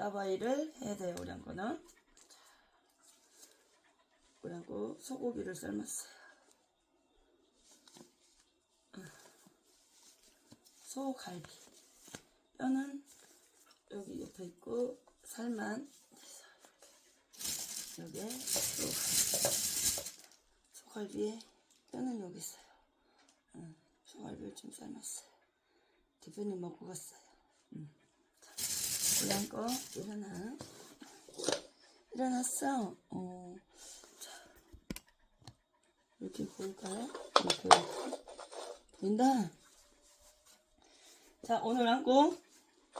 따바이를 해야 돼요, 한 거는. 한거 소고기를 삶았어요. 소갈비. 뼈는 여기 옆에 있고, 살만 여기에 소갈비. 소갈비에 뼈는 여기 있어요. 응, 소갈비를 좀 삶았어요. 대표님 먹고 갔어요. 응. 자, 우리 한거 일어나. 일어났어. 어, 자, 이렇게 보일까요? 이렇게. 보인다? 자, 오늘 안고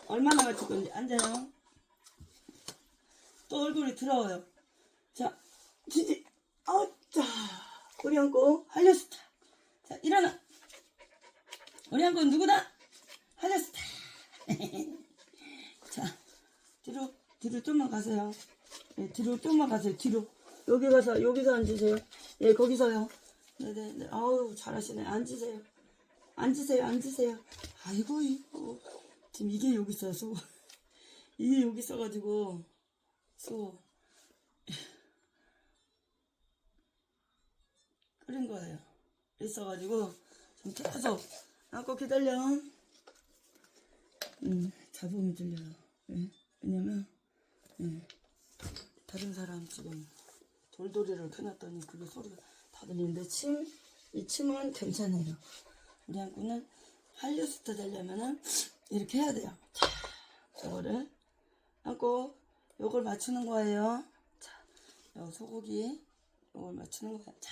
얼마나 맞출 건지 앉아요. 또 얼굴이 더러워요. 자, 지지, 아, 자, 우리 안고 할려스타. 자, 일어나. 우리 안고 누구다? 할려스타. 자, 뒤로, 뒤로 좀만 가세요. 예, 뒤로 좀만 가세요. 뒤로. 여기 가서, 여기서 앉으세요. 예, 거기서요. 네네, 네. 아우, 잘하시네. 앉으세요. 앉으세요, 앉으세요. 아이고, 이거. 지금 이게 여기 있어요, 소. 이게 여기 있어가지고, 소. 끓인 거예요. 있어가지고, 좀 계속 안고 기다려. 음, 잡음이 들려요. 예? 왜냐면, 예. 다른 사람 지금 돌돌이를 켜놨더니 그게 소리가 다 들리는데 침, 이 침은 괜찮아요. 우리 한구는 할리우스트 되려면은 이렇게 해야 돼요. 자, 저거를 안고 요걸 맞추는 거예요. 자, 요 소고기 요걸 맞추는 거예요. 자,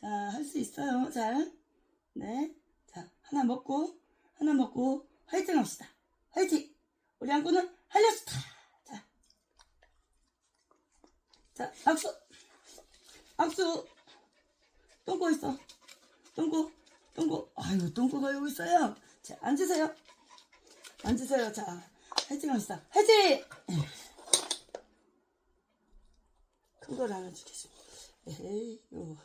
자, 할 수 있어요. 잘. 네. 자, 하나 먹고 하나 먹고 화이팅 합시다. 화이팅! 우리 한구는 할리우스트! 자, 자, 악수! 악수! 똥꼬 있어. 똥꼬, 똥꼬. 아이고, 똥꼬가 여기 있어요. 자, 앉으세요. 앉으세요. 자, 화이팅 합시다. 화이팅! 큰걸 하나 주겠습니다. 에이, 요.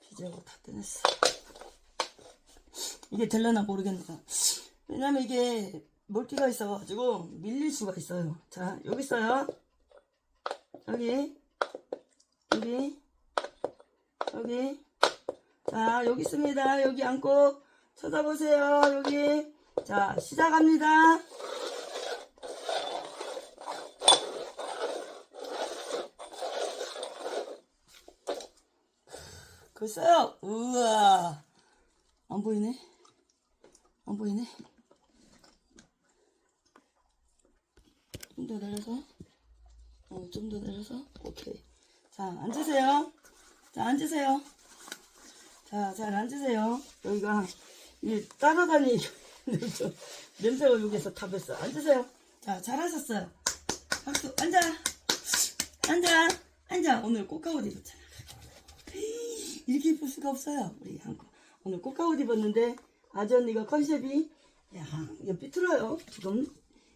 비자고 다 떼냈어. 이게 될려나 모르겠네요. 왜냐면 이게 물기가 있어가지고 밀릴 수가 있어요. 자, 여기 있어요. 여기, 여기, 여기. 자, 여기 있습니다. 여기 앉고 쳐다보세요. 여기. 자, 시작합니다. 글쎄요. 우와. 안 보이네. 안 보이네. 좀 더 내려서. 어, 좀 더 내려서. 오케이. 자, 앉으세요. 자, 앉으세요. 자, 잘 앉으세요. 여기가, 이 따라다니, 냄새- 냄새가 여기서 다 뱄어. 앉으세요. 자, 잘하셨어요. 박수, 앉아. 앉아. 앉아. 오늘 꽃가옷 입었잖아. 이렇게 입을 수가 없어요. 우리 한국. 오늘 꽃가옷 입었는데, 아주 언니가 컨셉이, 야, 이거 삐뚤어요. 지금,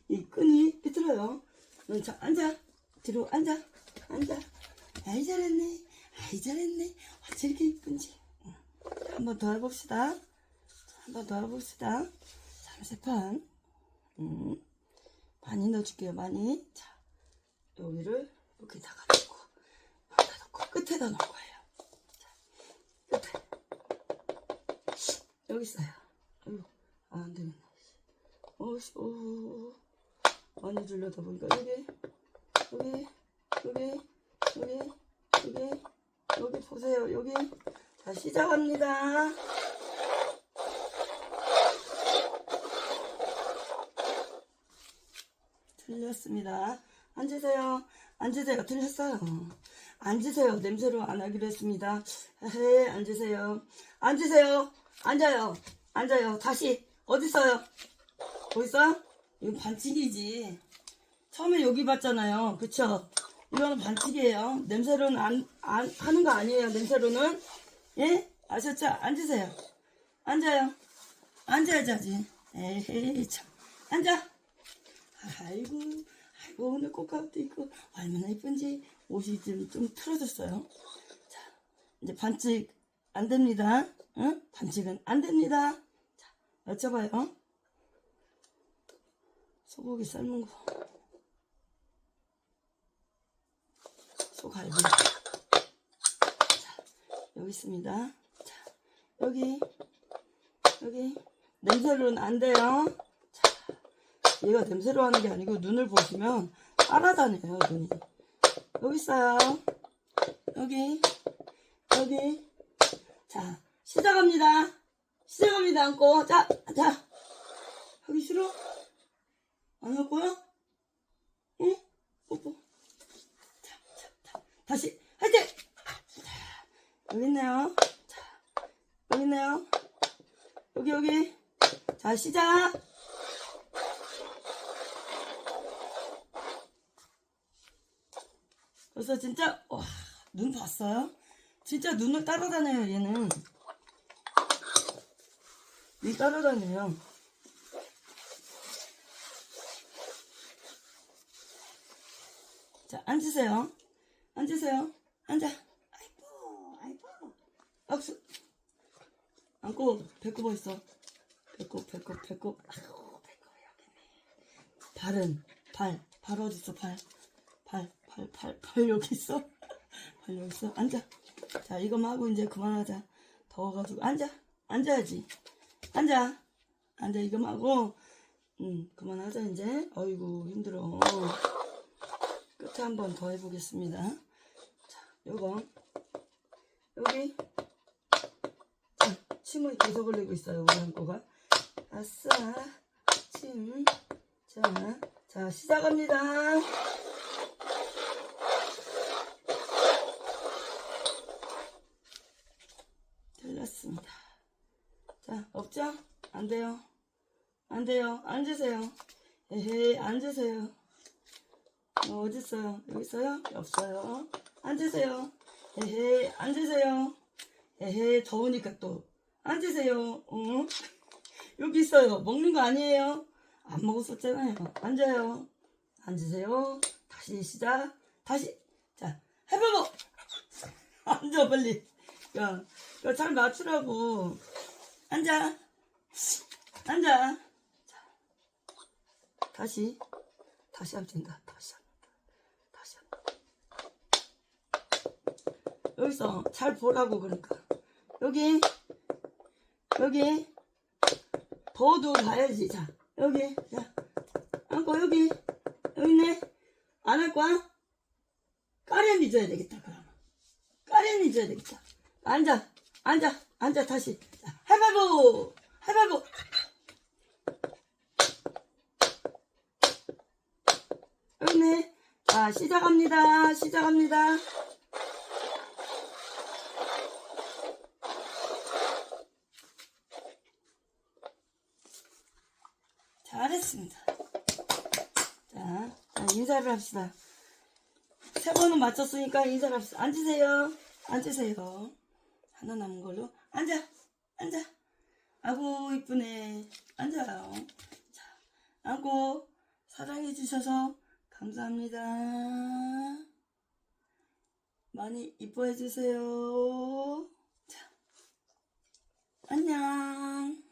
이 끈이 삐뚤어요. 응, 자, 앉아. 뒤로 앉아. 앉아. 아이, 잘했네. 아이, 잘했네. 어찌 이렇게 이쁜지. 한번 더 해봅시다. 한번 더 해봅시다. 삼세판. 음, 많이 넣어줄게요, 많이. 자, 여기를 여기다가 넣고, 여기다 넣고, 끝에다 넣을 거예요. 자, 끝에. 여기 있어요. 아이고, 아, 안 되겠네. 어씨, 오, 많이 들려다 보니까 여기, 여기, 여기, 여기, 여기, 여기 보세요. 여기. 자, 시작합니다. 틀렸습니다. 앉으세요. 앉으세요. 틀렸어요. 앉으세요. 냄새로 안 하기로 했습니다. 헤헤, 앉으세요. 앉으세요. 앉아요. 앉아요. 다시. 어딨어요? 보있어요? 이거 반칙이지. 처음에 여기 봤잖아요. 그쵸? 이거는 반칙이에요. 냄새로는 안, 안, 하는 거 아니에요. 냄새로는. 예? 아셨죠? 앉으세요. 앉아요. 앉아야지. 에헤이, 참. 앉아. 아이고, 아이고, 오늘 꽃가루도 있고, 얼마나 예쁜지 옷이 좀, 좀 틀어졌어요. 자, 이제 반칙 안 됩니다. 응? 반칙은 안 됩니다. 자, 여쭤봐요. 소고기 삶은 거. 소갈비. 자, 여기 있습니다. 자, 여기, 여기. 냄새로는 안 돼요. 자, 얘가 냄새로 하는 게 아니고 눈을 보시면 빨아다녀요, 눈이. 여기 있어요. 여기, 여기. 자, 시작합니다. 시작합니다, 안고. 자, 자. 하기 싫어? 안 할 거야? 응? 뽀뽀. 자, 자, 자. 다시, 화이팅! 자, 여기 있네요. 자, 여기 있네요. 여기, 여기. 자, 시작! 그래서 진짜, 와, 눈 봤어요? 진짜 눈을 따라다녀요, 얘는. 눈 따라다녀요. 자, 앉으세요. 앉으세요. 앉아. 아이고, 아이고. 악수. 앉고, 배꼽 어딨어? 배꼽, 배꼽, 배꼽. 아이고, 배꼽 여기 있네. 발은, 발. 발 어딨어, 발. 발, 발, 발, 발 여기 있어? 발 여기 있어? 앉아. 자, 이거만 하고 이제 그만하자. 더워가지고. 앉아. 앉아야지. 앉아. 앉아, 이거만 하고. 응, 그만하자, 이제. 어이구, 힘들어. 끝에 한 번 더 해보겠습니다. 자, 요거 여기 자, 침을 계속 흘리고 있어요. 우리 한코가 아싸 침. 자, 자 시작합니다. 틀렸습니다. 자, 없죠? 안 돼요. 안 돼요. 앉으세요. 에헤이, 앉으세요. 어, 어디 있어요? 여기 있어요? 없어요. 앉으세요. 에헤, 앉으세요. 에헤, 더우니까 또 앉으세요. 응? 여기 있어요. 먹는 거 아니에요? 안 먹었었잖아요. 앉아요. 앉으세요. 다시 시작. 다시. 자, 해봐봐. 앉아, 빨리. 야, 야, 잘 맞추라고. 앉아. 앉아. 자, 다시. 다시 하면 된다. 다시 하면 된다. 여기서 잘 보라고 그러니까. 여기 여기 더도 가야지. 자 여기 자 앉고 여기 여기 있네. 안 할 거야? 까련이 줘야 되겠다. 그러면 까련이 줘야 되겠다. 앉아 앉아 앉아 다시. 자, 해발보 해발보. 여기 있네. 자 시작합니다. 시작합니다. 잘했습니다. 자, 자, 인사를 합시다. 세 번은 맞췄으니까 인사를 합시다. 앉으세요. 앉으세요. 하나 남은 걸로. 앉아. 앉아. 아고, 이쁘네. 앉아요. 자, 앉고, 사랑해주셔서 감사합니다. 많이 이뻐해주세요. 자, 안녕.